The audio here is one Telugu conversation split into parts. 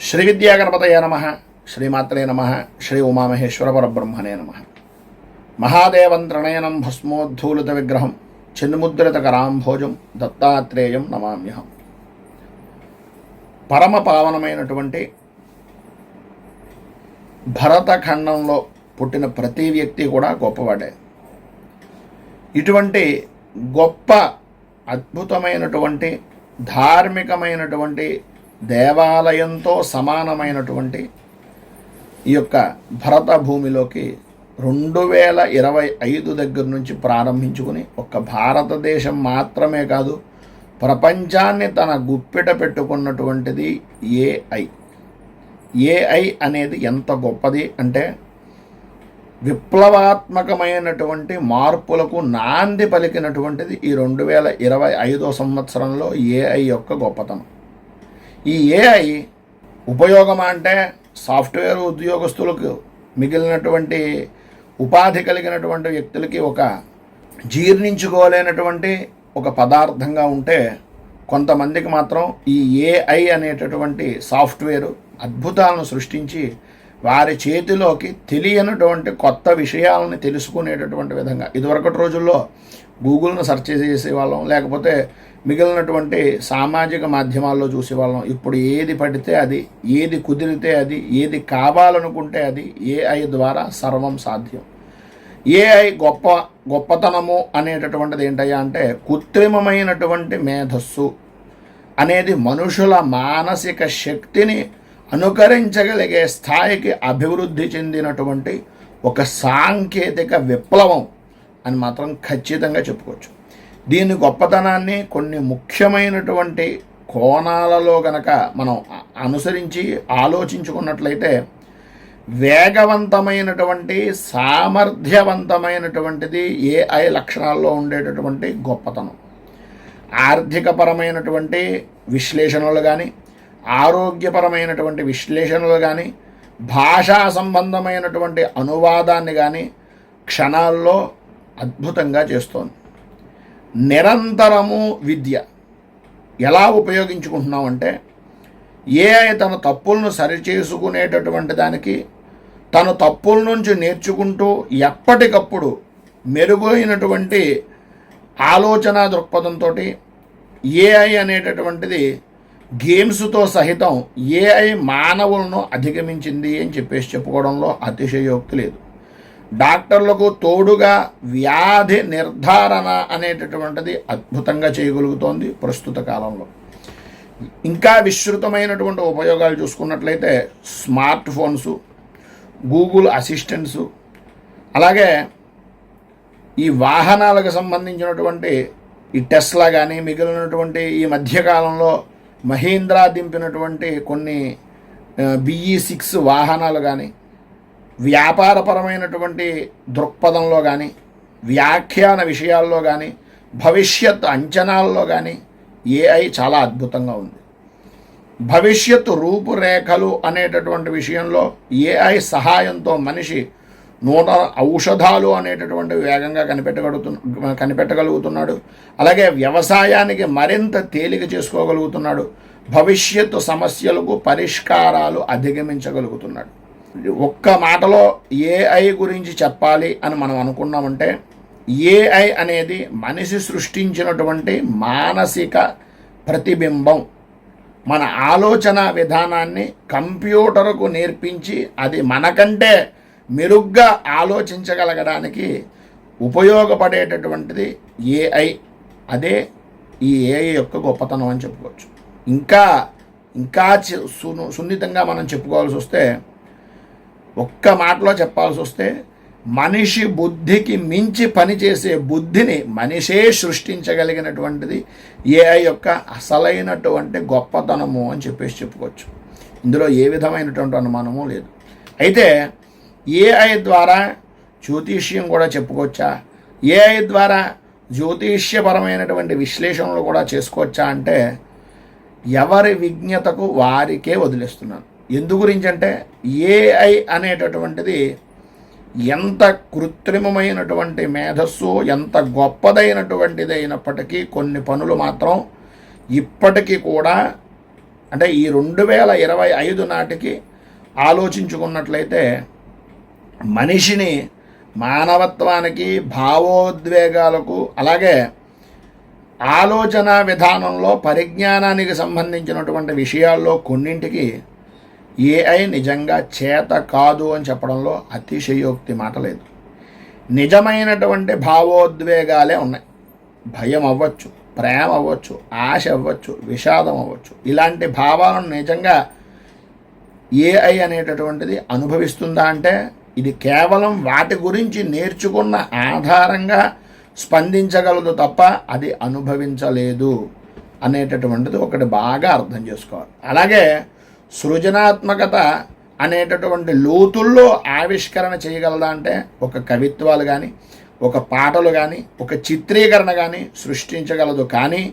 శ్రీ విద్యాగణపతయ నమ శ్రీమాత్రే నమ శ్రీ ఉమామహేశ్వర పరబ్రహ్మణే నమ. మహాదేవంత్రణయనం భస్మోద్ధూలిత విగ్రహం చిన్ముద్రిత కరాంభోజం దత్తాత్రేయం నమామ్యహం. పరమ పావనమైనటువంటి భరతఖండంలో పుట్టిన ప్రతి వ్యక్తి కూడా గొప్పవాడే. ఇటువంటి గొప్ప అద్భుతమైనటువంటి ధార్మికమైనటువంటి దేవాలయంతో సమానమైనటువంటి ఈ యొక్క భరత భూమిలోకి రెండు వేల ఇరవై ఐదు దగ్గర నుంచి ప్రారంభించుకుని ఒక్క భారతదేశం మాత్రమే కాదు ప్రపంచాన్ని తన గుప్పిట పెట్టుకున్నటువంటిది ఏఐ ఏఐ అనేది ఎంత గొప్పది అంటే విప్లవాత్మకమైనటువంటి మార్పులకు నాంది పలికినటువంటిది ఈ రెండు వేల ఇరవై ఐదో సంవత్సరంలో ఏఐ యొక్క గొప్పతనం. ఈ ఏఐ ఉపయోగం అంటే సాఫ్ట్వేర్ ఉద్యోగస్తులకు మిగిలినటువంటి ఉపాధి కలిగినటువంటి వ్యక్తులకి ఒక జీర్ణించుకోలేనటువంటి ఒక పదార్థంగా ఉంటే కొంతమందికి మాత్రం ఈ ఏఐ అనేటటువంటి సాఫ్ట్వేర్ అద్భుతాలను సృష్టించి వారి చేతిలోకి తెలియనటువంటి కొత్త విషయాలను తెలుసుకునేటటువంటి విధంగా. ఇదివరకటి రోజుల్లో గూగుల్ను సెర్చ్ చేసేవాళ్ళం లేకపోతే మిగిలినటువంటి సామాజిక మాధ్యమాల్లో చూసేవాళ్ళం. ఇప్పుడు ఏది పడితే అది ఏది కుదిరితే అది ఏది కావాలనుకుంటే అది ఏఐ ద్వారా సర్వం సాధ్యం. ఏఐ గొప్ప గొప్పతనము అనేటటువంటిది ఏంటయ్యా అంటే కృత్రిమమైనటువంటి మేధస్సు అనేది మనుషుల మానసిక శక్తిని అనుకరించగలిగే స్థాయికి అభివృద్ధి చెందినటువంటి ఒక సాంకేతిక విప్లవం అని మాత్రం ఖచ్చితంగా చెప్పుకోవచ్చు. దీని గొప్పతనాన్ని కొన్ని ముఖ్యమైనటువంటి కోణాలలో గనక మనం అనుసరించి ఆలోచించుకున్నట్లయితే వేగవంతమైనటువంటి సామర్థ్యవంతమైనటువంటిది ఏఐ లక్షణాల్లో ఉండేటటువంటి గొప్పతనం. ఆర్థికపరమైనటువంటి విశ్లేషణలు కానీ ఆరోగ్యపరమైనటువంటి విశ్లేషణలు కానీ భాషా సంబంధమైనటువంటి అనువాదాన్ని కానీ క్షణాల్లో అద్భుతంగా చేస్తోంది. నిరంతరము విద్య. ఎలా ఉపయోగించుకుంటున్నామంటే ఏఐ తన తప్పులను సరిచేసుకునేటటువంటి దానికి తన తప్పుల నుంచి నేర్చుకుంటూ ఎప్పటికప్పుడు మెరుగైనటువంటి ఆలోచన దృక్పథంతో ఏఐ అనేటటువంటిది గేమ్స్తో సహితం ఏఐ మానవులను అధిగమించింది అని చెప్పేసి చెప్పుకోవడంలో అతిశయోక్తి లేదు. డాక్టర్లకు తోడుగా వ్యాధి నిర్ధారణ అనేటటువంటిది అద్భుతంగా చేయగలుగుతోంది ప్రస్తుత కాలంలో. ఇంకా విస్తృతమైనటువంటి ఉపయోగాలు చూసుకున్నట్లయితే స్మార్ట్ ఫోన్స్ గూగుల్ అసిస్టెంట్స్ అలాగే ఈ వాహనాలకు సంబంధించినటువంటి ఈ టెస్లా కానీ మిగిలినటువంటి ఈ మధ్యకాలంలో మహీంద్రా దింపినటువంటి కొన్ని బిఈ సిక్స్ వాహనాలు కానీ వ్యాపారపరమైనటువంటి దృక్పథంలో కానీ వ్యాఖ్యాన విషయాల్లో కానీ భవిష్యత్ అంచనాల్లో కానీ ఏఐ చాలా అద్భుతంగా ఉంది. భవిష్యత్తు రూపురేఖలు అనేటటువంటి విషయంలో ఏఐ సహాయంతో మనిషి నూట ఔషధాలు అనేటటువంటి వేగంగా కనిపెట్టగలుగుతు కనిపెట్టగలుగుతున్నాడు. అలాగే వ్యవసాయానికి మరింత తేలిక చేసుకోగలుగుతున్నాడు. భవిష్యత్తు సమస్యలకు పరిష్కారాలు అధిగమించగలుగుతున్నాడు. ఒక్క మాటలో ఏఐ గురించి చెప్పాలి అని మనం అనుకున్నామంటే ఏఐ అనేది మనిషి సృష్టించినటువంటి మానసిక ప్రతిబింబం. మన ఆలోచన విధానాన్ని కంప్యూటర్కు నేర్పించి అది మనకంటే మెరుగ్గా ఆలోచించగలగడానికి ఉపయోగపడేటటువంటిది ఏఐ అదే ఈ ఏఐ యొక్క గొప్పతనం అని చెప్పుకోవచ్చు. ఇంకా ఇంకా సును సున్నితంగా మనం చెప్పుకోవాల్సి వస్తే ఒక్క మాటలో చెప్పాల్సి వస్తే మనిషి బుద్ధికి మించి పనిచేసే బుద్ధిని మనిషే సృష్టించగలిగినటువంటిది ఏఐ యొక్క అసలైనటువంటి గొప్పతనము అని చెప్పేసి చెప్పుకోవచ్చు. ఇందులో ఏ విధమైనటువంటి అనుమానము లేదు. అయితే ఏఐ ద్వారా జ్యోతిష్యం కూడా చెప్పుకోవచ్చా? ఏఐ ద్వారా జ్యోతిష్యపరమైనటువంటి విశ్లేషణలు కూడా చేసుకోవచ్చా అంటే ఎవరి విజ్ఞతకు వారికే వదిలేస్తున్నాను. ఎందు గురించి అంటే ఏఐ అనేటటువంటిది ఎంత కృత్రిమమైనటువంటి మేధస్సు ఎంత గొప్పదైనటువంటిది అయినప్పటికీ కొన్ని పనులు మాత్రం ఇప్పటికీ కూడా అంటే ఈ రెండు వేల ఇరవై ఐదు నాటికి ఆలోచించుకున్నట్లయితే మనిషిని మానవత్వానికి భావోద్వేగాలకు అలాగే ఆలోచన విధానంలో పరిజ్ఞానానికి సంబంధించినటువంటి విషయాల్లో కొన్నింటికి ఏఐ నిజంగా చేత కాదు అని చెప్పడంలో అతిశయోక్తి మాట లేదు. నిజమైనటువంటి భావోద్వేగాలే ఉన్నాయి. భయం అవ్వచ్చు ప్రేమ అవ్వచ్చు ఆశ అవ్వచ్చు విషాదం అవ్వచ్చు. ఇలాంటి భావాలను నిజంగా ఏఐ అనేటటువంటిది అనుభవిస్తుందా అంటే ఇది కేవలం వాటి గురించి నేర్చుకున్న ఆధారంగా స్పందించగలదు తప్ప అది అనుభవించలేదు అనేటటువంటిది ఒకటి బాగా అర్థం చేసుకోవాలి. అలాగే సృజనాత్మకత అనేటటువంటి లోతుల్లో ఆవిష్కరణ చేయగలదా అంటే ఒక కవిత్వాలు కానీ ఒక పాటలు కానీ ఒక చిత్రీకరణ కానీ సృష్టించగలదు. కానీ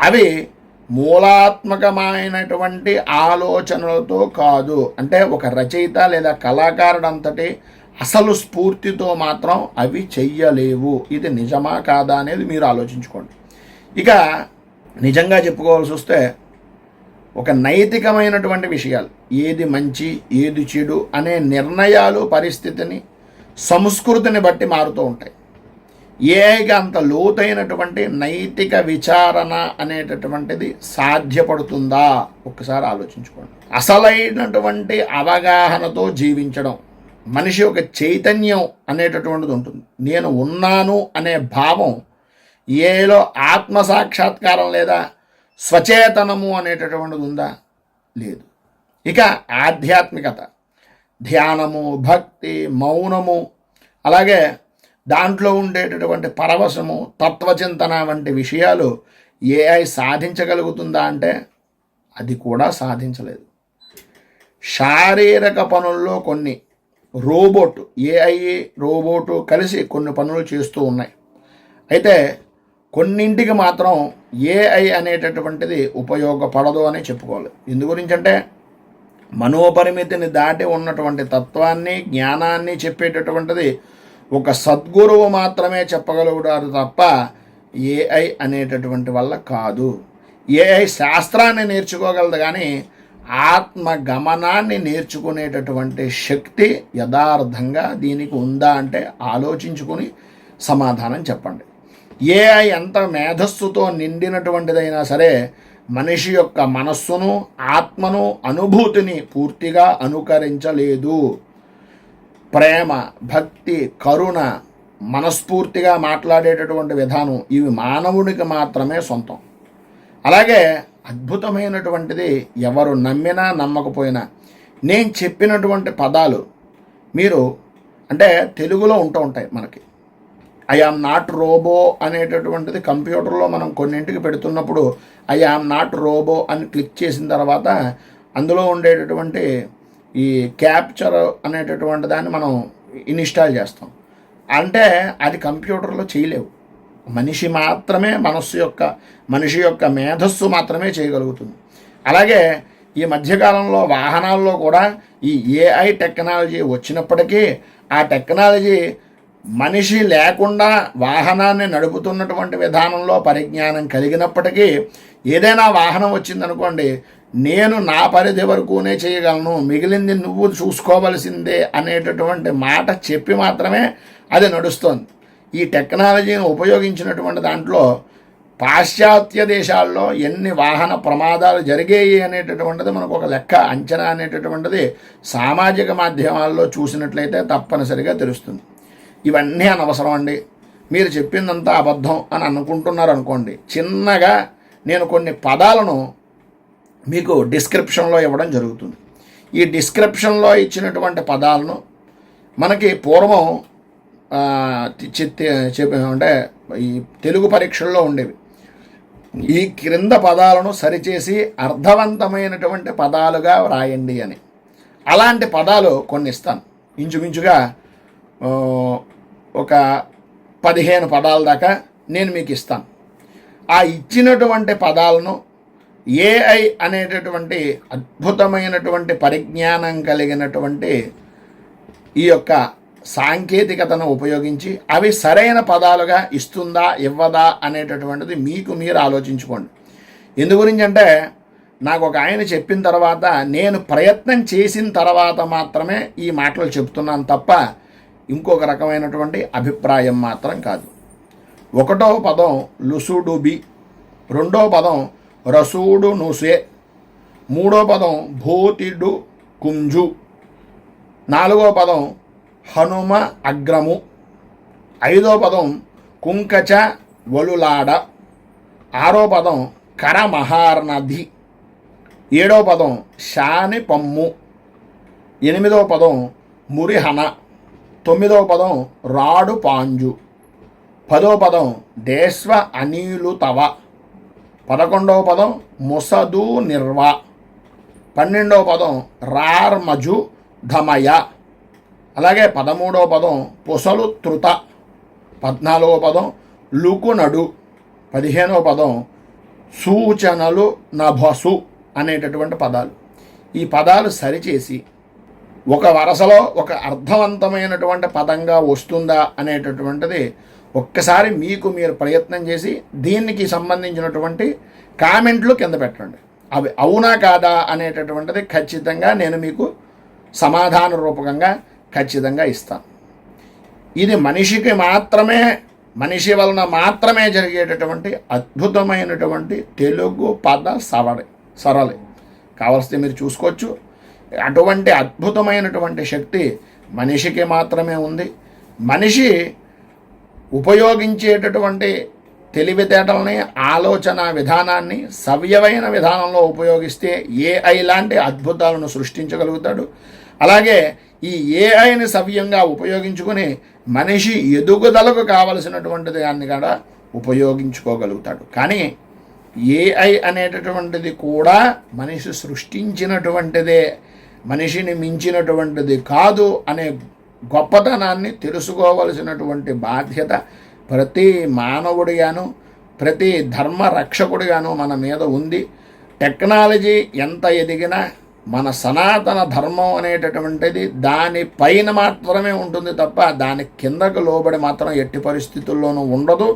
అవి మూలాత్మకమైనటువంటి ఆలోచనలతో కాదు. అంటే ఒక రచయిత లేదా కళాకారుడు అంతటి అసలు స్ఫూర్తితో మాత్రం అవి చెయ్యలేవు. ఇది నిజమా కాదా అనేది మీరు ఆలోచించుకోండి. ఇక నిజంగా చెప్పుకోవాల్సి వస్తే ఒక నైతికమైనటువంటి విషయాలు. ఏది మంచి ఏది చెడు అనే నిర్ణయాలు పరిస్థితిని సంస్కృతిని బట్టి మారుతూ ఉంటాయి. ఏఐగా అంత లోతైనటువంటి నైతిక విచారణ అనేటటువంటిది సాధ్యపడుతుందా? ఒక్కసారి ఆలోచించుకోండి. అసలైనటువంటి అవగాహనతో జీవించడం మనిషి ఒక చైతన్యం అనేటటువంటిది ఉంటుంది. నేను ఉన్నాను అనే భావం ఏలో ఆత్మ సాక్షాత్కారం లేదా స్వచేతనము అనేటటువంటిది ఉందా? లేదు. ఇక ఆధ్యాత్మికత. ధ్యానము భక్తి మౌనము అలాగే దాంట్లో ఉండేటటువంటి పరవశము తత్వచింతన వంటి విషయాలు ఏఐ సాధించగలుగుతుందా అంటే అది కూడా సాధించలేదు. శారీరక పనుల్లో కొన్ని రోబోట్ ఏఐ రోబోటు కలిసి కొన్ని పనులు చేస్తూ ఉన్నాయి. అయితే కొన్నింటికి మాత్రం ఏఐ అనేటటువంటిది ఉపయోగపడదు అని చెప్పుకోవాలి. ఎందు గురించి అంటే మనోపరిమితిని దాటి ఉన్నటువంటి తత్వాన్ని జ్ఞానాన్ని చెప్పేటటువంటిది ఒక సద్గురువు మాత్రమే చెప్పగలుగుతారు తప్ప ఏఐ అనేటటువంటి వల్ల కాదు. ఏఐ శాస్త్రాన్ని నేర్చుకోగలదు కానీ ఆత్మ గమనాన్ని నేర్చుకునేటటువంటి శక్తి యథార్థంగా దీనికి ఉందా అంటే ఆలోచించుకుని సమాధానం చెప్పండి. ఏఐ ఎంత మేధస్సుతో నిండినటువంటిదైనా సరే మనిషి యొక్క మనస్సును ఆత్మను అనుభూతిని పూర్తిగా అనుకరించలేదు. ప్రేమ భక్తి కరుణ మనస్ఫూర్తిగా మాట్లాడేటటువంటి విధానం ఇవి మానవునికి మాత్రమే సొంతం. అలాగే అద్భుతమైనటువంటిది ఎవరు నమ్మినా నమ్మకపోయినా నేను చెప్పినటువంటి పదాలు మీరు అంటే తెలుగులో ఉంటూ ఉంటాయి మనకి. ఐ ఆమ్ నాట్ రోబో అనేటటువంటిది కంప్యూటర్లో మనం కొన్నింటికి పెడుతున్నప్పుడు ఐ ఆమ్ నాట్ రోబో అని క్లిక్ చేసిన తర్వాత అందులో ఉండేటటువంటి ఈ క్యాప్చర్ అనేటటువంటి దాన్ని మనం ఇన్స్టాల్ చేస్తాం. అంటే అది కంప్యూటర్లో చేయలేవు. మనిషి మాత్రమే మనస్సు యొక్క మనిషి యొక్క మేధస్సు మాత్రమే చేయగలుగుతుంది. అలాగే ఈ మధ్యకాలంలో వాహనాల్లో కూడా ఈ ఏఐ టెక్నాలజీ వచ్చినప్పటికీ ఆ టెక్నాలజీ మనిషి లేకుండా వాహనాన్ని నడుపుతున్నటువంటి విధానంలో పరిజ్ఞానం కలిగినప్పటికీ ఏదైనా వాహనం వచ్చిందనుకోండి నేను నా పరిధి వరకునే చేయగలను మిగిలింది నువ్వు చూసుకోవలసిందే అనేటటువంటి మాట చెప్పి మాత్రమే అది నడుస్తోంది. ఈ టెక్నాలజీని ఉపయోగించినటువంటి దాంట్లో పాశ్చాత్య దేశాల్లో ఎన్ని వాహన ప్రమాదాలు జరిగాయి అనేటటువంటిది మనకు ఒక లెక్క అంచనా అనేటటువంటిది సామాజిక మాధ్యమాల్లో చూసినట్లయితే తప్పనిసరిగా తెలుస్తుంది. ఇవన్నీ అనవసరం అండి మీరు చెప్పిందంతా అబద్ధం అని అనుకుంటున్నారు అనుకోండి చిన్నగా నేను కొన్ని పదాలను మీకు డిస్క్రిప్షన్లో ఇవ్వడం జరుగుతుంది. ఈ డిస్క్రిప్షన్లో ఇచ్చినటువంటి పదాలను మనకి పూర్వం చెప్పి అంటే ఈ తెలుగు పరీక్షల్లో ఉండేవి. ఈ క్రింద పదాలను సరిచేసి అర్థవంతమైనటువంటి పదాలుగా వ్రాయండి అని. అలాంటి పదాలు కొన్ని ఇస్తాను ఇంచుమించుగా ఒక పదిహేను పదాల దాకా నేను మీకు ఇస్తాను. ఆ ఇచ్చినటువంటి పదాలను ఏఐ అనేటటువంటి అద్భుతమైనటువంటి పరిజ్ఞానం కలిగినటువంటి ఈ యొక్క సాంకేతికతను ఉపయోగించి అవి సరైన పదాలుగా ఇస్తుందా ఇవ్వదా అనేటటువంటిది మీకు మీరు ఆలోచించుకోండి. ఎందు గురించి అంటే నాకు ఒక ఆయన చెప్పిన తర్వాత నేను ప్రయత్నం చేసిన తర్వాత మాత్రమే ఈ మాటలు చెప్తున్నాను తప్ప ఇంకొక రకమైనటువంటి అభిప్రాయం మాత్రం కాదు. ఒకటో పదం లుసుడుబి రెండో పదం రసూడు నుసే మూడో పదం భూతిడు కుంజు నాలుగో పదం హనుమ అగ్రము ఐదో పదం కుంకచ వలులాడ ఆరో పదం కరమహార్నధి ఏడో పదం శాని పమ్ము ఎనిమిదో పదం మురిహన. తొమ్మిదవ పదం రాడు పాంజు. పదో పదం దేశ్వ అనీలు తవ. పదకొండవ పదం ముసదు నిర్వ. పన్నెండవ పదం రార్మజు ధమయ అలాగే పదమూడవ పదం పొసలు త్రుత. పద్నాలుగో పదం లుకునడు. పదిహేనవ పదం సూచనలు నభసు అనేటటువంటి పదాలు. ఈ పదాలు సరిచేసి ఒక వరసలో ఒక అర్థవంతమైనటువంటి పదంగా వస్తుందా అనేటటువంటిది ఒక్కసారి మీకు మీరు ప్రయత్నం చేసి దీనికి సంబంధించినటువంటి కామెంట్లు కింద పెట్టండి. అవి అవునా కాదా అనేటటువంటిది ఖచ్చితంగా నేను మీకు సమాధాన రూపకంగా ఖచ్చితంగా ఇస్తాను. ఇది మనిషికి మాత్రమే మనిషి వలన మాత్రమే జరిగేటటువంటి అద్భుతమైనటువంటి తెలుగు పద సవడి సరళి. కావలిస్తే మీరు చూసుకోవచ్చు. అటువంటి అద్భుతమైనటువంటి శక్తి మనిషికి మాత్రమే ఉంది. మనిషి ఉపయోగించేటటువంటి తెలివితేటల్ని ఆలోచన విధానాన్ని సవ్యమైన విధానంలో ఉపయోగిస్తే ఏఐ లాంటి అద్భుతాలను సృష్టించగలుగుతాడు. అలాగే ఈ ఏఐని సవ్యంగా ఉపయోగించుకుని మనిషి ఎదుగుదలకు కావలసినటువంటి దాన్ని కూడా ఉపయోగించుకోగలుగుతాడు. కానీ ఏఐ అనేటటువంటిది కూడా మనిషి సృష్టించినటువంటిదే. మనిషిని మించినటువంటిది కాదు అనే గొప్పతనాన్ని తెలుసుకోవలసినటువంటి బాధ్యత ప్రతి మానవుడిగాను ప్రతి ధర్మ రక్షకుడిగాను మన మీద ఉంది. టెక్నాలజీ ఎంత ఎదిగినా మన సనాతన ధర్మం అనేటటువంటిది దాని పైన మాత్రమే ఉంటుంది తప్ప దాని కిందకు లోబడి మాత్రం ఎట్టి పరిస్థితుల్లోనూ ఉండదు.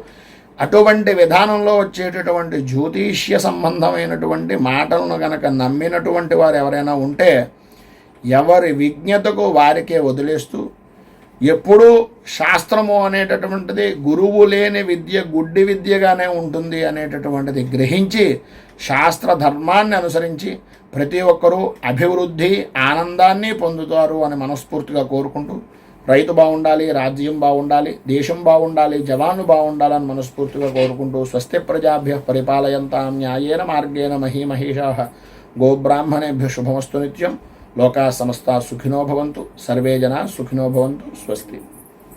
అటువంటి విధానంలో వచ్చేటటువంటి జ్యోతిష్య సంబంధమైనటువంటి మాటలను కనుక నమ్మినటువంటి వారు ఎవరైనా ఉంటే ఎవరి విజ్ఞతకు వారికే వదిలేస్తూ ఎప్పుడూ శాస్త్రము అనేటటువంటిది గురువు లేని విద్య గుడ్డి విద్యగానే ఉంటుంది అనేటటువంటిది గ్రహించి శాస్త్ర ధర్మాన్ని అనుసరించి ప్రతి ఒక్కరూ అభివృద్ధి ఆనందాన్ని పొందుతారు అని మనస్ఫూర్తిగా కోరుకుంటూ రైతు బాగుండాలి రాజ్యం బాగుండాలి దేశం బాగుండాలి జవాను బాగుండాలని మనస్ఫూర్తిగా కోరుకుంటూ స్వస్తి ప్రజాభ్య పరిపాలయంతా న్యాయేన మార్గేణ మహీమహేషా. గోబ్రాహ్మణేభ్య శుభమస్తు నిత్యం. లోకా సమస్త సుఖినో భవంతు సర్వే జనా సుఖినో భవంతు స్వస్తి.